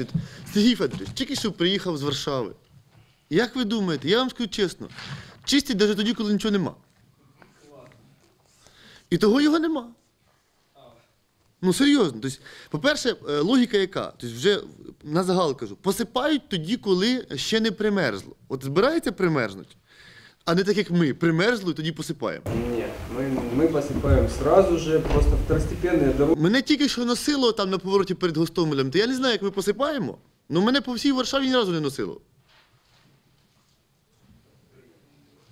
Значить, Сергій Федорович, тільки що приїхав з Варшави. Як ви думаєте, я вам скажу чесно, чистять навіть тоді, коли нічого нема. І того його нема. Ну, серйозно. Тобто, по-перше, е, логіка яка? Тобто, вже на загал кажу, посипають тоді, коли ще не примерзло. От збирається примерзнуть, а не так, як ми, примерзло і тоді посипаємо. Нет, мы, мы посыпаем сразу же, просто второстепенные дороги. Мене тільки що носило там на повороті перед Гостомелем, то я не знаю, як ми посипаємо. Ну мене по всій Варшаві ні разу не носило.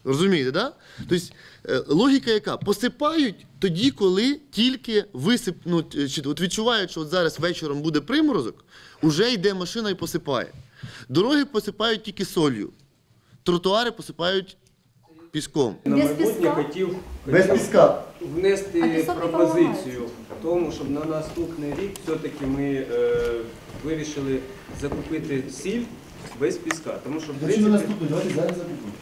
Розумієте, так? Да? Тобто е, логіка яка? Посипають тоді, коли тільки висип, ну, т- чи, от відчувають, що от зараз вечором буде приморозок, уже йде машина і посипає. Дороги посипають тільки солью, тротуари посипають піском. На Без майбутнє піска? хотів, Без хотів піска. внести А пропозицію в тому, щоб на наступний рік все-таки ми е, вирішили закупити сіль без піска. Тому що в принципі Давайте зараз закупимо.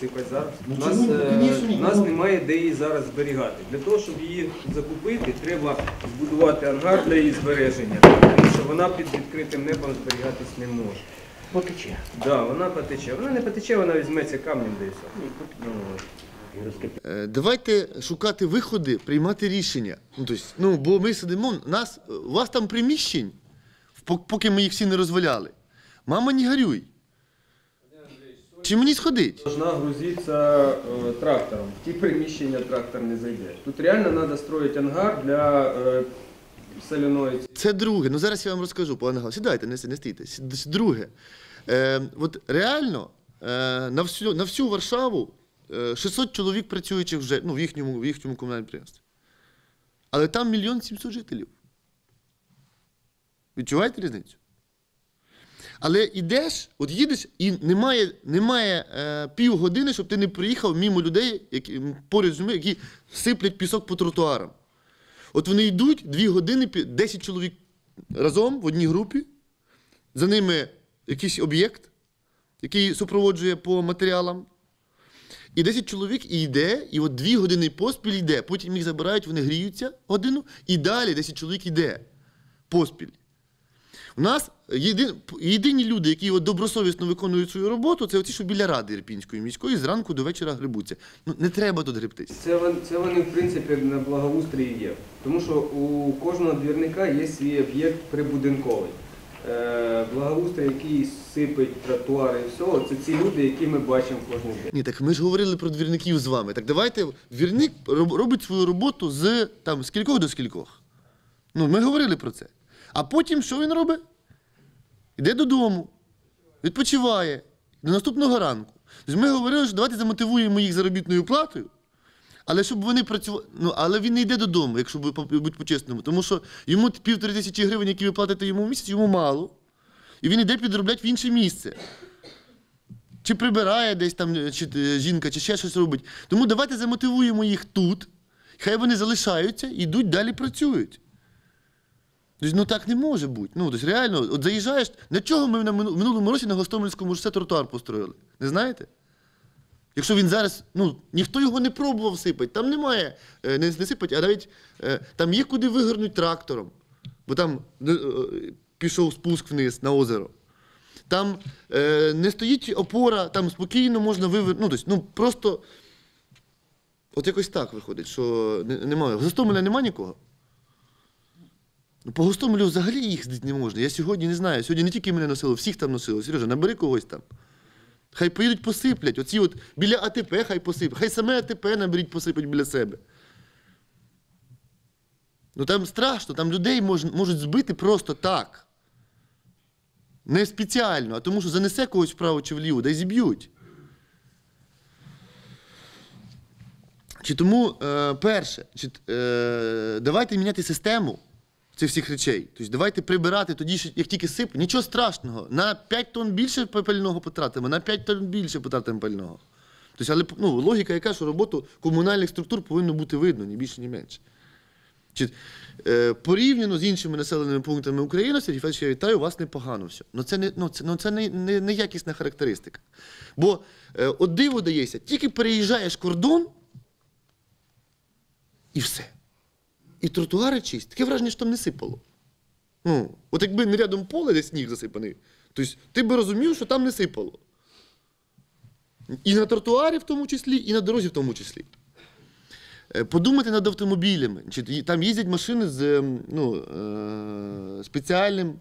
сипать зараз. Ну, У нас, чому? е, Конечно, ні, нас ну. немає де її зараз зберігати. Для того, щоб її закупити, треба збудувати ангар для її збереження, тому що вона під відкритим небом зберігатись не може. Потече. Да, вона потече. Вона не потече, вона візьметься камнем де і все. Ну. Е, Давайте шукати виходи, приймати рішення. Ну, тобто, ну, бо ми сидимо, нас, у вас там приміщень, поки ми їх всі не розваляли. Мама, не горюй. Чи мені сходить? Должна грузитися е, трактором. В ті приміщення трактор не зайде. Тут реально треба строїти ангар для е, соляної. Це друге. Ну зараз я вам розкажу, пане Гал. Сідайте, не, не стійте. Друге. Е, от реально е, на, всю, на всю Варшаву е, 600 чоловік працюючих вже ну, в, їхньому, в їхньому комунальному підприємстві. Але там мільйон сімсот жителів. Відчуваєте різницю? Але йдеш, от їдеш, і немає, немає е, півгодини, щоб ти не приїхав мимо людей, які, м, поряд з які сиплять пісок по тротуарам. От вони йдуть дві години, 10 чоловік разом в одній групі, за ними якийсь об'єкт, який супроводжує по матеріалам. І 10 чоловік йде, і от дві години поспіль йде. Потім їх забирають, вони гріються годину, і далі 10 чоловік йде поспіль. У нас єди, єдині люди, які от добросовісно виконують свою роботу, це ті, що біля ради Ірпінської міської зранку до вечора грибуться. Ну, не треба тут гребтись. Це, вон- це вони, в принципі, на благоустрій є. Тому що у кожного двірника є свій об'єкт прибудинковий. Е, благоустрій, який сипить тротуари і все, це ці люди, які ми бачимо кожен день. Ні, так ми ж говорили про двірників з вами. Так давайте двірник роб- робить свою роботу з там з кількох до скількох. Ну, ми говорили про це. А потім що він робить? Йде додому, відпочиває до наступного ранку. Тобто ми говорили, що давайте замотивуємо їх заробітною платою, але щоб вони працювали. Ну, але він не йде додому, якщо бути по-чесному. Тому що йому півтори тисячі гривень, які ви платите йому в місяць, йому мало. І він йде підробляти в інше місце. Чи прибирає десь там чи, жінка, чи ще щось робить. Тому давайте замотивуємо їх тут. Хай вони залишаються і йдуть далі працюють. Тобто, ну так не може бути. Ну, тобто, реально, от заїжджаєш. Для чого ми на минулому році на Гостомельському шосе тротуар построїли? Не знаєте? Якщо він зараз, ну, ніхто його не пробував сипати, там немає, е, не, не сипати, а навіть е, там є куди вигорнути трактором. Бо там е, пішов спуск вниз на озеро. Там е, не стоїть опора, там спокійно можна вивернути. Ну, тобто, ну просто. От якось так виходить, що немає. В Гостомеля нема нікого. Ну, по Гостомелю взагалі їздити не можна. Я сьогодні не знаю. Сьогодні не тільки мене носило, всіх там носило. Сережа, набери когось там. Хай поїдуть посиплять. Оці от біля АТП хай посиплять. Хай саме АТП наберіть посипать біля себе. Ну там страшно, там людей мож, можуть збити просто так. Не спеціально, а тому що занесе когось вправо чи вліво, да й зіб'ють. Чи тому, е, перше, чи, е, давайте міняти систему цих всіх речей. Тобто давайте прибирати тоді, як тільки сип, нічого страшного. На 5 тонн більше пального потратимо, на 5 тонн більше потратимо пального. Тобто, але ну, логіка яка, що роботу комунальних структур повинно бути видно, ні більше, ні менше. Чи, е, порівняно з іншими населеними пунктами України, Сергій Федорович, я вітаю, у вас непогано все. Ну це не, ну, це, ну, це не, не, не якісна характеристика. Бо е, от диво дається, тільки переїжджаєш кордон, і все. І тротуари чисті. Таке враження, що там не сипало. Ну, от якби не рядом поле, де сніг засипаний, тобто ти би розумів, що там не сипало. І на тротуарі в тому числі, і на дорозі в тому числі. Е, Подумати над автомобілями. Чи Там їздять машини з ем, ну, е, спеціальним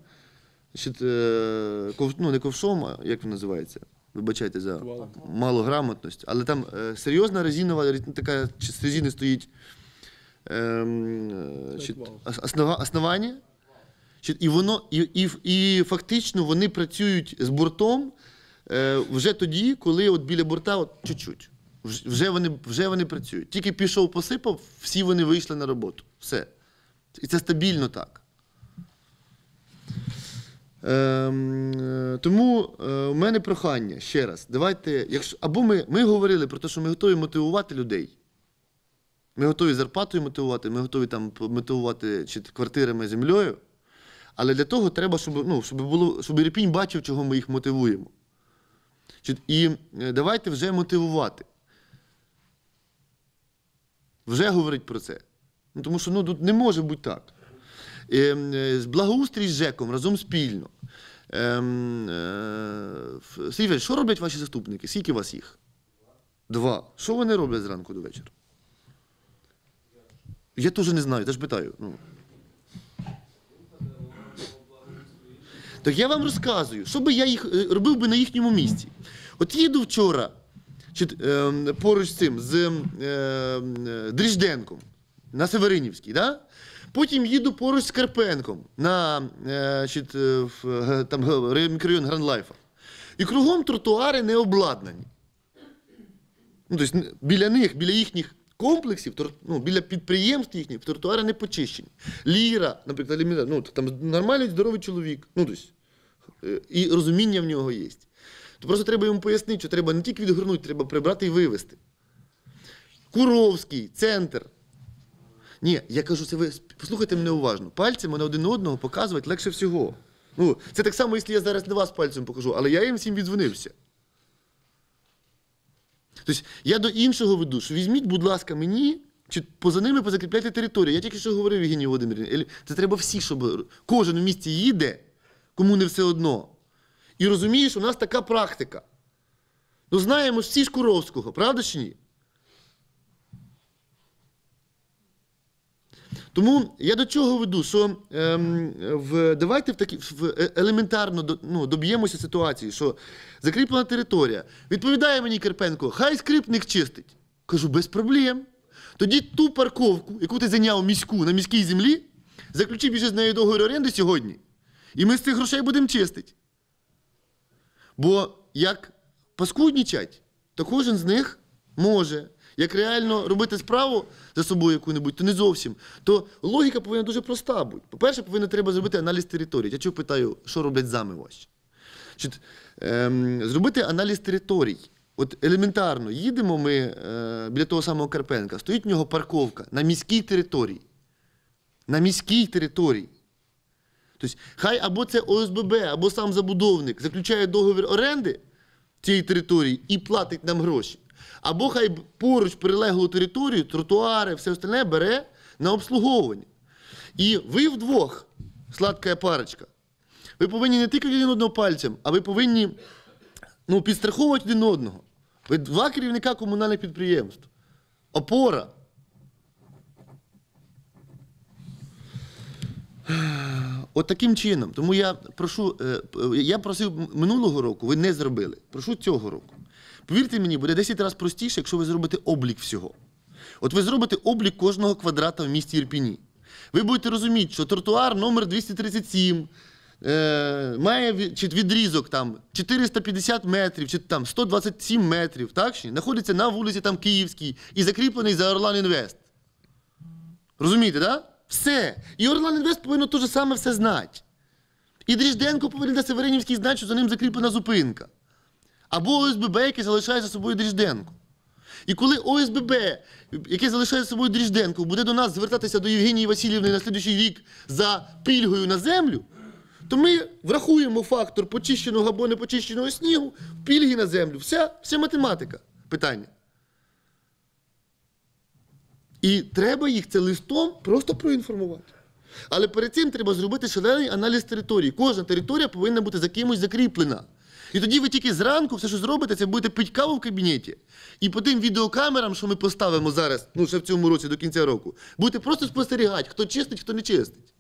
значить, е, ков, ну, не ковшом, а як він називається? Вибачайте за малограмотність. Але там е, серйозна резинова така чи з резини стоїть ем, е, ос- основа, основання. Чи- І, воно, і, і, і фактично вони працюють з бортом е, вже тоді, коли от біля борта от чуть-чуть. Вже вони, вже вони працюють. Тільки пішов, посипав, всі вони вийшли на роботу. Все. І це стабільно так. Ем, е, тому е, у мене прохання ще раз. Давайте, якщо, або ми, ми говорили про те, що ми готові мотивувати людей. Ми готові зарплатою мотивувати, ми готові там мотивувати чи квартирами, землею. Але для того треба, щоб, ну, щоб, було, щоб Ірпінь бачив, чого ми їх мотивуємо. І е, давайте вже мотивувати. Вже говорить про це. Ну, тому що ну, тут не може бути так. Ем, е, благоустрій з ЖЕКом разом спільно. Ем, е, Сергій що роблять ваші заступники? Скільки вас їх? Два. Що вони роблять зранку до вечора? Я теж не знаю, теж питаю. Ну. Так я вам розказую, що би я їх е, робив би на їхньому місці. От їду вчора чи, е, поруч з цим, з е, е, Дріжденком на Северинівській, да? потім їду поруч з Карпенком на е, чи, е, в, там, мікрорайон Гранлайфа. І кругом тротуари не обладнані. Ну, тобто, біля них, біля їхніх комплексів, ну, біля підприємств їхніх, тротуари не почищені. Ліра, наприклад, елементар- ну, там нормальний здоровий чоловік. Ну, тобто, е, і розуміння в нього є. То просто треба йому пояснити, що треба не тільки відгорнути, треба прибрати і вивезти. Куровський, центр. Ні, я кажу, це ви послухайте мене уважно. Пальцями на один одного показувати легше всього. Ну, це так само, якщо я зараз не вас пальцем покажу, але я їм всім віддзвонився. Тобто я до іншого веду, що візьміть, будь ласка, мені, чи поза ними позакріпляйте територію. Я тільки що говорив Євгенії Володимирівні. Це треба всі, щоб кожен у місті їде, кому не все одно. І розумієш, у нас така практика. Ну, знаємо ж всі ж Куровського, правда чи ні? Тому я до чого веду, що ем, в, давайте в такі, в, е- елементарно до- ну, доб'ємося ситуації, що закріплена територія. Відповідає мені Карпенко, хай скрипник чистить. Кажу, без проблем. Тоді ту парковку, яку ти зайняв міську на міській землі, заключи більше з нею договір оренди сьогодні. І ми з цих грошей будемо чистити. Бо як паскуднічать, то кожен з них може. Як реально робити справу за собою яку-небудь, то не зовсім. То логіка повинна дуже проста бути. По-перше, повинно треба зробити аналіз території. Я чого питаю, що роблять зами ваші? Значить, ем, зробити аналіз територій. От елементарно, їдемо ми е, біля того самого Карпенка, стоїть в нього парковка на міській території. На міській території. Тобто, хай або це ОСББ, або сам забудовник заключає договір оренди цієї території і платить нам гроші. Або хай поруч прилеглу територію, тротуари, все остальне бере на обслуговування. І ви вдвох, сладка парочка, ви повинні не тільки один одного пальцем, а ви повинні ну, підстраховувати один одного. Ви два керівника комунальних підприємств. Опора. От таким чином. Тому я прошу, е, я просив минулого року, ви не зробили. Прошу цього року. Повірте мені, буде 10 разів простіше, якщо ви зробите облік всього. От ви зробите облік кожного квадрата в місті Ірпіні. Ви будете розуміти, що тротуар номер 237 е, має ві- відрізок там 450 метрів, чи там 127 метрів, так? чи знаходиться на вулиці там Київській і закріплений за Орлан Інвест. Розумієте, так? Да? Все. І Орлан Інвест повинен те ж саме все знати. І Дріжденко повинен на Северинівській знати, що за ним закріплена зупинка. Або ОСББ, яке залишає за собою Дріжденко. І коли ОСББ, яке залишає за собою Дріжденко, буде до нас звертатися до Євгенії Васильівни на слідуючий рік за пільгою на землю, то ми врахуємо фактор почищеного або непочищеного снігу, пільги на землю. Вся, вся математика питання. І треба їх це листом просто проінформувати. Але перед цим треба зробити шалений аналіз території. Кожна територія повинна бути за кимось закріплена. І тоді ви тільки зранку все, що зробите, це будете пити каву в кабінеті. І по тим відеокамерам, що ми поставимо зараз, ну ще в цьому році до кінця року, будете просто спостерігати, хто чистить, хто не чистить.